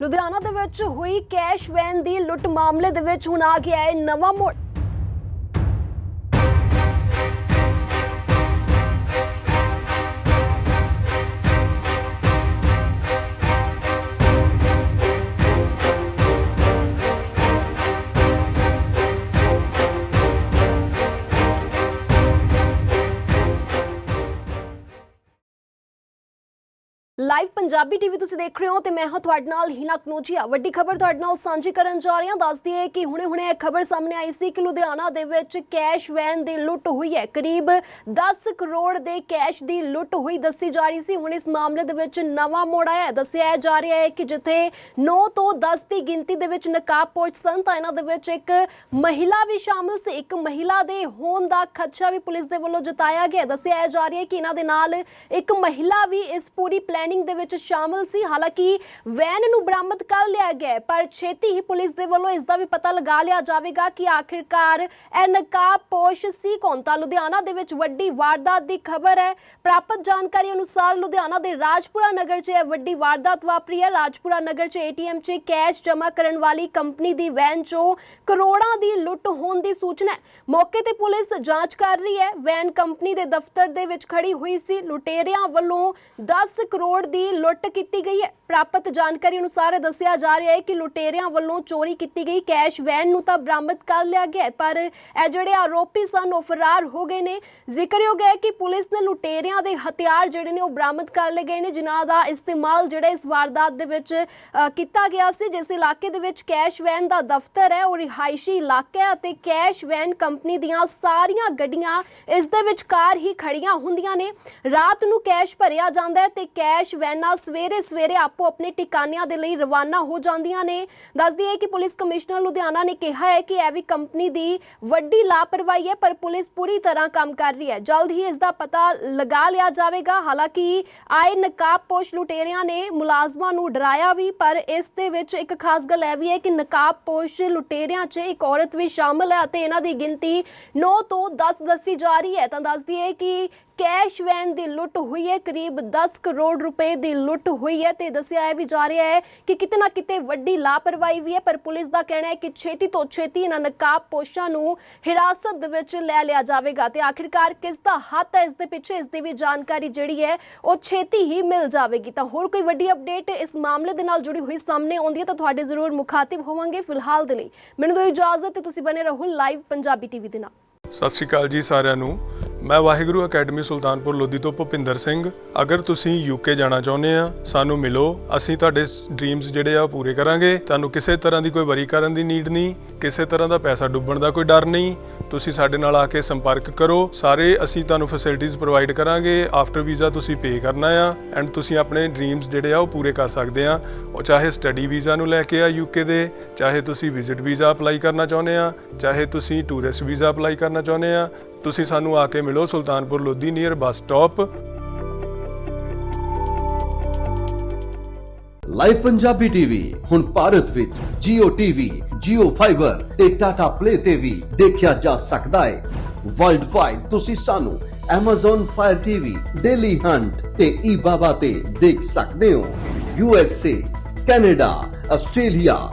ਲੁਧਿਆਣਾ ਦੇ ਵਿੱਚ ਹੋਈ ਕੈਸ਼ ਵੈਨ ਦੀ ਲੁੱਟ ਮਾਮਲੇ ਦੇ ਵਿੱਚ ਹੁਣ ਆ ਗਿਆ ਹੈ ਨਵਾਂ ਮੋੜ ਲਾਈਵ ਪੰਜਾਬੀ ਟੀਵੀ ਤੁਸੀਂ ਦੇਖ ਰਹੇ ਹੋ ਤੇ ਮੈਂ ਹਾਂ ਤੁਹਾਡੇ ਨਾਲ ਹੀਨਾ ਕਨੋਜੀਆ। ਵੱਡੀ ਖਬਰ ਤੁਹਾਡੇ ਨਾਲ ਸਾਂਝੀ ਕਰਨ ਜਾ ਰਹੀ ਹਾਂ। ਦੱਸਦੀ ਹੈ ਕਿ ਹੁਣੇ-ਹੁਣੇ ਇਹ ਖਬਰ ਸਾਹਮਣੇ ਆਈ ਸੀ ਕਿ ਲੁਧਿਆਣਾ ਦੇ ਵਿੱਚ ਕੈਸ਼ ਵੈਨ ਦੀ ਲੁੱਟ ਹੋਈ ਹੈ। ਕਰੀਬ 10 ਕਰੋੜ ਦੇ ਕੈਸ਼ ਦੀ ਲੁੱਟ ਹੋਈ ਦੱਸੀ ਜਾ ਰਹੀ ਸੀ। ਹੁਣ ਇਸ ਮਾਮਲੇ ਦੇ ਵਿੱਚ ਨਵਾਂ ਮੋੜ ਆਇਆ ਹੈ। ਦੱਸਿਆ ਜਾ ਰਿਹਾ ਹੈ ਕਿ ਜਿੱਥੇ 9 ਤੋਂ 10 ਦੀ ਗਿਣਤੀ ਦੇ ਵਿੱਚ ਨਕਾਬਪੋਸ਼ ਸਨ, ਤਾਂ ਇਹਨਾਂ ਦੇ ਵਿੱਚ ਇੱਕ ਮਹਿਲਾ ਵੀ ਸ਼ਾਮਲ ਸੀ। ਇੱਕ ਮਹਿਲਾ ਦੇ ਹੋਣ ਦਾ ਖਦਸ਼ਾ ਵੀ ਪੁਲਿਸ ਦੇ ਵੱਲੋਂ ਜਤਾਇਆ ਗਿਆ ਹੈ। ਦੱਸਿਆ ਜਾ ਰਿਹਾ ਹੈ ਕਿ ਇਹਨਾਂ ਦੇ ਨਾਲ ਇੱਕ ਮਹਿਲਾ ਵੀ ਇਸ ਪੂਰੀ ਪਲੈਨਿੰਗ ਦੇ ਵਿੱਚ ਸ਼ਾਮਲ ਸੀ। ਹਾਲਾਂਕਿ ਵੈਨ ਨੂੰ ਬਰਾਮਦ ਕਰ ਲਿਆ ਗਿਆ ਪਰ ਛੇਤੀ ਹੀ ਪੁਲਿਸ ਦੇ ਵੱਲੋਂ ਇਸ ਦਾ ਵੀ ਪਤਾ ਲਗਾ ਲਿਆ ਜਾਵੇਗਾ ਕਿ ਆਖਿਰਕਾਰ ਇਹ ਨਕਾਬਪੋਸ਼ ਸੀ ਕੌਣ। ਤਾਂ ਲੁਧਿਆਣਾ ਦੇ ਵਿੱਚ ਵੱਡੀ ਵਾਰਦਾਤ ਦੀ ਖਬਰ ਹੈ। ਪ੍ਰਾਪਤ ਜਾਣਕਾਰੀ ਅਨੁਸਾਰ ਲੁਧਿਆਣਾ ਦੇ ਰਾਜਪੁਰਾ ਨਗਰ 'ਚ ਇਹ ਵੱਡੀ ਵਾਰਦਾਤ ਵਾਪਰੀ ਹੈ। ਰਾਜਪੁਰਾ ਨਗਰ 'ਚ ਏਟੀਐਮ 'ਚ ਕੈਸ਼ ਜਮ੍ਹਾਂ ਕਰਨ ਵਾਲੀ ਕੰਪਨੀ ਦੀ ਵੈਨ 'ਚੋਂ ਕਰੋੜਾਂ ਦੀ ਲੁੱਟ ਹੋਣ ਦੀ ਸੂਚਨਾ ਹੈ। ਮੌਕੇ ਤੇ ਪੁਲਿਸ ਜਾਂਚ ਕਰ ਰਹੀ ਹੈ। ਵੈਨ ਕੰਪਨੀ ਦੇ ਦਫ਼ਤਰ ਦੇ ਵਿੱਚ ਖੜੀ ਹੋਈ ਸੀ। ਲੁਟੇਰਿਆਂ ਵੱਲੋਂ 10 ਕਰੋੜ ਦੀ ਲੁੱਟ ਕੀਤੀ ਗਈ ਹੈ। ਪ੍ਰਾਪਤ ਜਾਣਕਾਰੀ ਅਨੁਸਾਰ ਦੱਸਿਆ ਜਾ ਰਿਹਾ ਹੈ ਕਿ ਲੁਟੇਰਿਆਂ ਵੱਲੋਂ ਚੋਰੀ ਕੀਤੀ ਗਈ। ਕੈਸ਼ ਵੈਨ ਨੂੰ ਤਾਂ ਬਰਾਮਦ ਕਰ ਲਿਆ ਗਿਆ ਪਰ ਇਹ ਜਿਹੜੇ ਆਰੋਪੀ ਸਨ, ਉਹ ਫਰਾਰ ਹੋ ਗਏ ਨੇ। ਜ਼ਿਕਰਯੋਗ ਹੈ ਕਿ ਪੁਲਿਸ ਨੇ ਲੁਟੇਰਿਆਂ ਦੇ ਹਥਿਆਰ ਜਿਹੜੇ ਨੇ, ਉਹ ਬਰਾਮਦ ਕਰ ਲਏ ਗਏ ਨੇ, ਜਿਨ੍ਹਾਂ ਦਾ ਇਸਤੇਮਾਲ ਜਿਹੜਾ ਇਸ ਵਾਰਦਾਤ ਦੇ ਵਿੱਚ ਕੀਤਾ ਗਿਆ ਸੀ। ਜਿਸ ਇਲਾਕੇ ਦੇ ਵਿੱਚ ਕੈਸ਼ ਵੈਨ ਦਾ ਦਫ਼ਤਰ ਹੈ, ਉਹ ਰਿਹਾਇਸ਼ੀ ਇਲਾਕਾ ਹੈ ਅਤੇ ਕੈਸ਼ ਵੈਨ ਕੰਪਨੀ ਦੀਆਂ ਸਾਰੀਆਂ ਗੱਡੀਆਂ ਇਸ ਦੇ ਵਿਚਕਾਰ ਹੀ ਖੜੀਆਂ ਹੁੰਦੀਆਂ ਨੇ। ਰਾਤ ਨੂੰ ਕੈਸ਼ ਭਰਿਆ ਜਾਂਦਾ ਹੈ ਤੇ ਕੈਸ਼ ਵੈਨਾਂ ਸਵੇਰੇ ਸਵੇਰੇ ਆਪੋ ਆਪਣੇ ਟਿਕਾਣਿਆਂ ਦੇ ਲਈ ਰਵਾਨਾ ਹੋ ਜਾਂਦੀਆਂ ਨੇ। ਦੱਸਦੀ ਹੈ ਕਿ ਪੁਲਿਸ ਕਮਿਸ਼ਨਰ ਲੁਧਿਆਣਾ ਨੇ ਕਿਹਾ ਹੈ ਕਿ ਇਹ ਵੀ ਕੰਪਨੀ ਦੀ ਵੱਡੀ ਲਾਪਰਵਾਹੀ ਹੈ, ਪਰ ਪੁਲਿਸ ਪੂਰੀ ਤਰ੍ਹਾਂ ਕੰਮ ਕਰ ਰਹੀ ਹੈ। ਜਲਦ ਹੀ ਇਸ ਦਾ ਪਤਾ ਲਗਾ ਲਿਆ ਜਾਵੇਗਾ। ਹਾਲਾਂਕਿ ਆਏ ਨਕਾਬਪੋਸ਼ ਲੁਟੇਰਿਆਂ ਨੇ ਮੁਲਾਜ਼ਮਾਂ ਨੂੰ ਡਰਾਇਆ ਵੀ, ਪਰ ਇਸ ਦੇ ਵਿੱਚ ਇੱਕ ਖਾਸ ਗੱਲ ਇਹ ਵੀ ਹੈ ਕਿ ਨਕਾਬਪੋਸ਼ ਲੁਟੇਰਿਆਂ 'ਚ ਇੱਕ ਔਰਤ ਵੀ ਸ਼ਾਮਲ ਹੈ ਅਤੇ ਇਹਨਾਂ ਦੀ ਗਿਣਤੀ 9 ਤੋਂ 10 ਦੱਸੀ ਜਾ ਰਹੀ ਹੈ। ਤਾਂ ਦੱਸਦੀ ਹੈ ਕਿ ਕੈਸ਼ ਵੈਨ ਦੀ ਲੁੱਟ ਹੋਈ ਹੈ, ਕਰੀਬ 10 ਕਰੋੜ ਰੁਪਏ ਦੀ ਲੁੱਟ ਹੋਈ ਹੈ ਤੇ ਦੱਸਿਆ ਹੈ ਵੀ ਜਾ ਰਿਹਾ ਹੈ ਕਿ ਕਿਤੇ ਨਾ ਕਿਤੇ ਵੱਡੀ ਲਾਪਰਵਾਹੀ ਵੀ ਹੈ, ਪਰ ਪੁਲਿਸ ਦਾ ਕਹਿਣਾ ਹੈ ਕਿ ਛੇਤੀ ਤੋਂ ਛੇਤੀ ਇਹਨਾਂ ਨਕਾਬਪੋਸ਼ਾਂ ਨੂੰ ਹਿਰਾਸਤ ਦੇ ਵਿੱਚ ਲੈ ਲਿਆ ਜਾਵੇਗਾ ਤੇ ਆਖਿਰਕਾਰ ਕਿਸ ਦਾ ਹੱਥ ਹੈ, ਇਸ ਦੇ ਪਿੱਛੇ ਇਸ ਦੀ ਵੀ ਜਾਣਕਾਰੀ ਜਿਹੜੀ ਹੈ, ਉਹ ਛੇਤੀ ਹੀ ਮਿਲ ਜਾਵੇਗੀ। ਤਾਂ ਹੋਰ ਕੋਈ ਵੱਡੀ ਅਪਡੇਟ ਇਸ ਮਾਮਲੇ ਦੇ ਨਾਲ ਜੁੜੀ ਹੋਈ ਸਾਹਮਣੇ ਆਉਂਦੀ ਹੈ ਤਾਂ ਤੁਹਾਡੇ ਜ਼ਰੂਰ ਮੁਖਾਤਿਬ ਹੋਵਾਂਗੇ ਫਿਲਹਾਲ ਦੇ ਲਈ। ਮੈਨੂੰ ਦਿਓ ਇਜਾਜ਼ਤ ਤੇ ਤੁਸੀਂ ਬਨੇ ਰਹੋ ਲਾਈਵ ਪੰਜਾਬੀ ਟੀਵੀ ਦੇ ਨਾਲ। ਸਤਿ ਸ਼੍ਰੀ ਅਕਾਲ ਜੀ ਸਾਰਿਆਂ ਨੂੰ। ਮੈਂ ਵਾਹਿਗੁਰੂ ਅਕੈਡਮੀ ਸੁਲਤਾਨਪੁਰ ਲੋਧੀ ਤੋਂ ਭੁਪਿੰਦਰ ਸਿੰਘ। ਅਗਰ ਤੁਸੀਂ ਯੂਕੇ ਜਾਣਾ ਚਾਹੁੰਦੇ ਆ, ਸਾਨੂੰ ਮਿਲੋ। ਅਸੀਂ ਤੁਹਾਡੇ ਡ੍ਰੀਮਸ ਜਿਹੜੇ ਆ ਉਹ ਪੂਰੇ ਕਰਾਂਗੇ। ਤੁਹਾਨੂੰ ਕਿਸੇ ਤਰ੍ਹਾਂ ਦੀ ਕੋਈ ਵਰੀ ਕਰਨ ਦੀ ਨੀਡ ਨਹੀਂ, ਕਿਸੇ ਤਰ੍ਹਾਂ ਦਾ ਪੈਸਾ ਡੁੱਬਣ ਦਾ ਕੋਈ ਡਰ ਨਹੀਂ। ਤੁਸੀਂ ਸਾਡੇ ਨਾਲ ਆ ਕੇ ਸੰਪਰਕ ਕਰੋ। ਸਾਰੇ ਅਸੀਂ ਤੁਹਾਨੂੰ ਫੈਸਿਲਿਟੀਆਂ ਪ੍ਰੋਵਾਈਡ ਕਰਾਂਗੇ। ਆਫਟਰ ਵੀਜ਼ਾ ਤੁਸੀਂ ਪੇ ਕਰਨਾ ਆ ਐਂਡ ਤੁਸੀਂ ਆਪਣੇ ਡ੍ਰੀਮਸ ਜਿਹੜੇ ਆ ਉਹ ਪੂਰੇ ਕਰ ਸਕਦੇ ਆ। ਉਹ ਚਾਹੇ ਸਟੱਡੀ ਵੀਜ਼ਾ ਨੂੰ ਲੈ ਕੇ ਆ ਯੂਕੇ ਦੇ, ਚਾਹੇ ਤੁਸੀਂ ਵਿਜ਼ਿਟ ਵੀਜ਼ਾ ਅਪਲਾਈ ਕਰਨਾ ਚਾਹੁੰਦੇ ਆ, ਚਾਹੇ ਤੁਸੀਂ ਟੂਰਿਸਟ ਵੀਜ਼ਾ ਅਪਲਾਈ ਕਰਨਾ ਚਾਹੁੰਦੇ ਆ ਤੁਸੀਂ ਸਾਨੂੰ ਆ ਕੇ ਮਿਲੋ Sultanpur Lodhi near bus stop. Live Punjabi TV ਹੁਣ ਭਾਰਤ ਵਿੱਚ Jio TV, Jio Fiber ਤੇ Tata Play ਤੇ ਵੀ ਦੇਖਿਆ ਜਾ ਸਕਦਾ ਹੈ। ਵਰਲਡ ਵਾਈਡ ਤੁਸੀਂ ਸਾਨੂੰ Amazon Fire TV, Daily Hunt ਤੇ eBaba ਤੇ ਦੇਖ ਸਕਦੇ ਹੋ। USA, Canada, Australia,